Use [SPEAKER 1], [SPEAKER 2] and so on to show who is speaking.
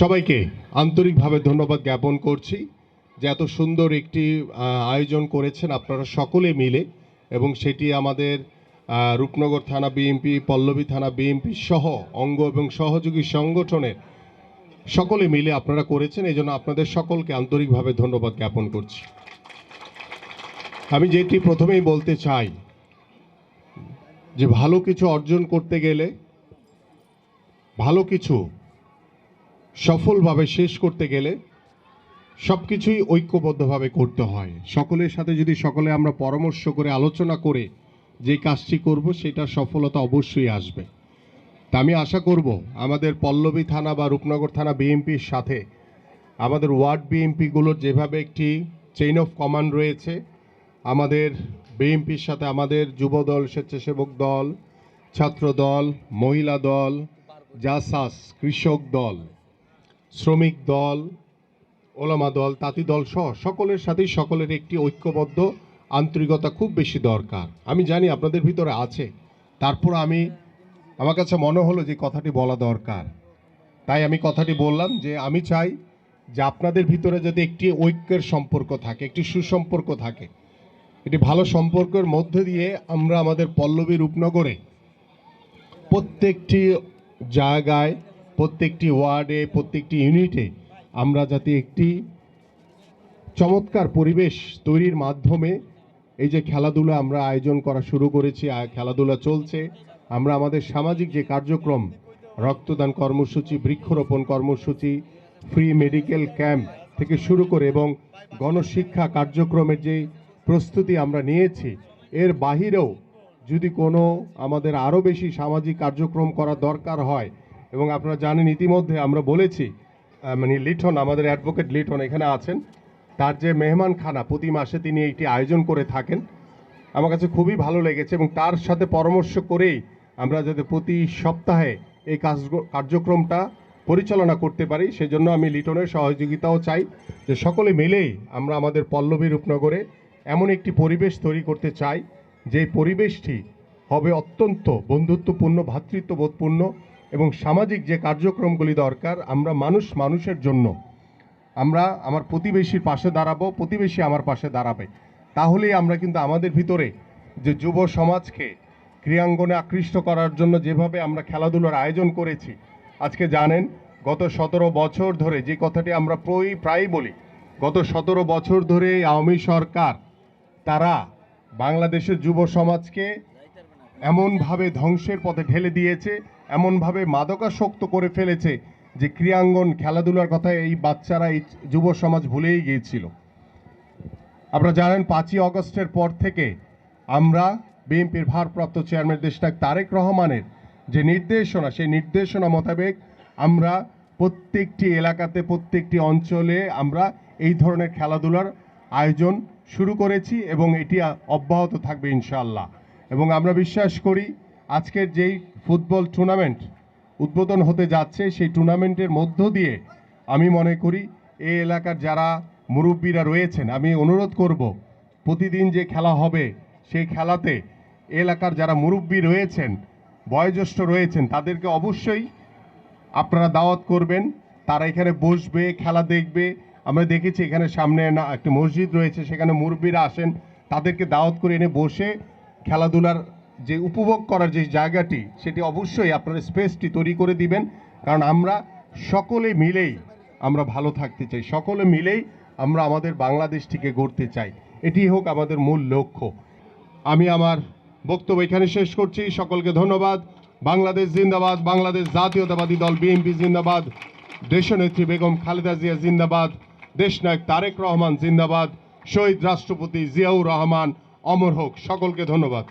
[SPEAKER 1] সবাইকে আন্তরিকভাবে ধন্যবাদ জ্ঞাপন করছি যে এত সুন্দর একটি আয়োজন করেছেন আপনারা সকলে মিলে এবং সেটি আমাদের রূপনগর থানা বিএনপি, পল্লবী থানা বিএনপি সহ অঙ্গ এবং সহযোগী সংগঠনের সকলে মিলে আপনারা করেছেন। এই জন্য আপনাদের সকলকে আন্তরিকভাবে ধন্যবাদ জ্ঞাপন করছি। আমি যেটি প্রথমেই বলতে চাই যে ভালো কিছু অর্জন করতে গেলে ভালো কিছু সফলভাবে শেষ করতে গেলে সব কিছুই ঐক্যবদ্ধভাবে করতে হয়। সকলের সাথে যদি সকলে আমরা পরামর্শ করে, আলোচনা করে যে কাজটি করব, সেটা সফলতা অবশ্যই আসবে। তা আমি আশা করব আমাদের পল্লবী থানা বা রূপনগর থানা বিএমপির সাথে আমাদের ওয়ার্ড বিএমপিগুলোর যেভাবে একটি চেইন অফ কমান্ড রয়েছে, আমাদের বিএমপির সাথে আমাদের যুবদল, স্বেচ্ছাসেবক দল ছাত্র দল মহিলা দল, জাসাস, কৃষক দল শ্রমিক দল, ওলামা দল, তাঁতি দল সহ সকলের সাথেই সকলের একটি ঐক্যবদ্ধ আন্তরিকতা খুব বেশি দরকার। আমি জানি আপনাদের ভিতরে আছে। তারপর আমি, আমার কাছে মনে হলো যে কথাটি বলা দরকার। তাই আমি কথাটি বললাম যে আমি চাই যে আপনাদের ভিতরে যদি একটি ঐক্যের সম্পর্ক থাকে, একটি সুসম্পর্ক থাকে, একটি ভালো সম্পর্কের মধ্যে দিয়ে আমরা আমাদের পল্লবী রূপনগরে প্রত্যেকটি জায়গায় প্রত্যেকটি ওয়ার্ডে, প্রত্যেকটি ইউনিটে আমরা যাতে একটি চমৎকার পরিবেশ তৈরির মাধ্যমে এই যে খেলাধুলা আমরা আয়োজন করা শুরু করেছি খেলাধুলা চলছে, আমরা আমাদের সামাজিক যে কার্যক্রম, রক্তদান কর্মসূচি, বৃক্ষরোপণ কর্মসূচি ফ্রি মেডিকেল ক্যাম্প থেকে শুরু করে এবং গণশিক্ষা কার্যক্রমের যে প্রস্তুতি আমরা নিয়েছি, এর বাহিরেও যদি কোনো আমাদের আরও বেশি সামাজিক কার্যক্রম করা দরকার হয় এবং আপনারা জানেন ইতিমধ্যে আমরা বলেছি মানে লিটন, আমাদের অ্যাডভোকেট লিটন এখানে আছেন। তার যে মেহমানখানা, প্রতি মাসে তিনি এইটি আয়োজন করে থাকেন। আমার কাছে খুবই ভালো লেগেছে এবং তার সাথে পরামর্শ করেই আমরা যাতে প্রতি সপ্তাহে এই কাজ, কার্যক্রমটা পরিচালনা করতে পারি। সেজন্য আমি লিটনের সহযোগিতাও চাই যে সকলে মিলেই আমরা আমাদের পল্লবী রূপনগরে এমন একটি পরিবেশ তৈরি করতে চাই যে পরিবেশটি হবে অত্যন্ত বন্ধুত্বপূর্ণ ভ্রাতৃত্ববোধপূর্ণ এবং সামাজিক যে কার্যক্রমগুলি দরকার, আমরা মানুষ মানুষের জন্য আমরা আমার প্রতিবেশীর পাশে দাঁড়াবো, প্রতিবেশী আমার পাশে দাঁড়াবে। তাহলেই আমরা কিন্তু আমাদের ভিতরে যে যুব সমাজকে ক্রীড়াঙ্গনে আকৃষ্ট করার জন্য যেভাবে আমরা খেলাধুলার আয়োজন করেছি, আজকে জানেন গত সতেরো বছর ধরে যে কথাটি আমরা প্রায়ই বলি, গত সতেরো বছর ধরে আওয়ামী সরকার, তারা বাংলাদেশের যুব সমাজকে এমনভাবে ধ্বংসের পথে ঢেলে দিয়েছে এমনভাবে মাদকাসক্ত করে ফেলেছে যে ক্রীড়াঙ্গন, খেলাধুলার কথা এই বাচ্চারা, এই যুব সমাজ ভুলেই গিয়েছিল। আপনারা জানেন, পাঁচই অগস্টের পর থেকে আমরা বিএনপির ভারপ্রাপ্ত চেয়ারম্যান দেশনায়ক তারেক রহমানের যে নির্দেশনা, সেই নির্দেশনা মোতাবেক আমরা প্রত্যেকটি এলাকাতে, প্রত্যেকটি অঞ্চলে আমরা এই ধরনের খেলাধুলার আয়োজন শুরু করেছি এবং এটি অব্যাহত থাকবে ইনশাল্লাহ এবং আমরা বিশ্বাস করি আজকের যেই ফুটবল টুর্নামেন্ট উদ্বোধন হতে যাচ্ছে, সেই টুর্নামেন্টের মধ্য দিয়ে আমি মনে করি এই এলাকার যারা মুরব্বীরা রয়েছেন, আমি অনুরোধ করব, প্রতিদিন যে খেলা হবে, সেই খেলাতে এলাকার যারা মুরব্বী রয়েছেন, বয়োজ্যেষ্ঠ রয়েছেন, তাদেরকে অবশ্যই আপনারা দাওয়াত করবেন। তারা এখানে বসবে, খেলা দেখবে। আমরা দেখেছি এখানে সামনে না, একটা মসজিদ রয়েছে, সেখানে মুরব্বীরা আসেন, তাদেরকে দাওয়াত করে এনে বসে খেলাধুলার যে উপভোগ করার যে জায়গাটি, সেটি অবশ্যই আপনারা স্পেসটি তৈরি করে দিবেন। কারণ আমরা সকলে মিলেই আমরা ভালো থাকতে চাই। সকলে মিলেই আমরা আমাদের বাংলাদেশটিকে গড়তে চাই। এটি হোক আমাদের মূল লক্ষ্য। আমি আমার বক্তব্য এখানে শেষ করছি। সকলকে ধন্যবাদ। বাংলাদেশ জিন্দাবাদ। বাংলাদেশ জাতীয়তাবাদী দল বিএনপি জিন্দাবাদ। দেশনেত্রী বেগম খালেদা জিয়া জিন্দাবাদ। দেশনায়ক তারেক রহমান জিন্দাবাদ। শহীদ রাষ্ট্রপতি জিয়াউর রহমান অমর হোক। সকলকে ধন্যবাদ।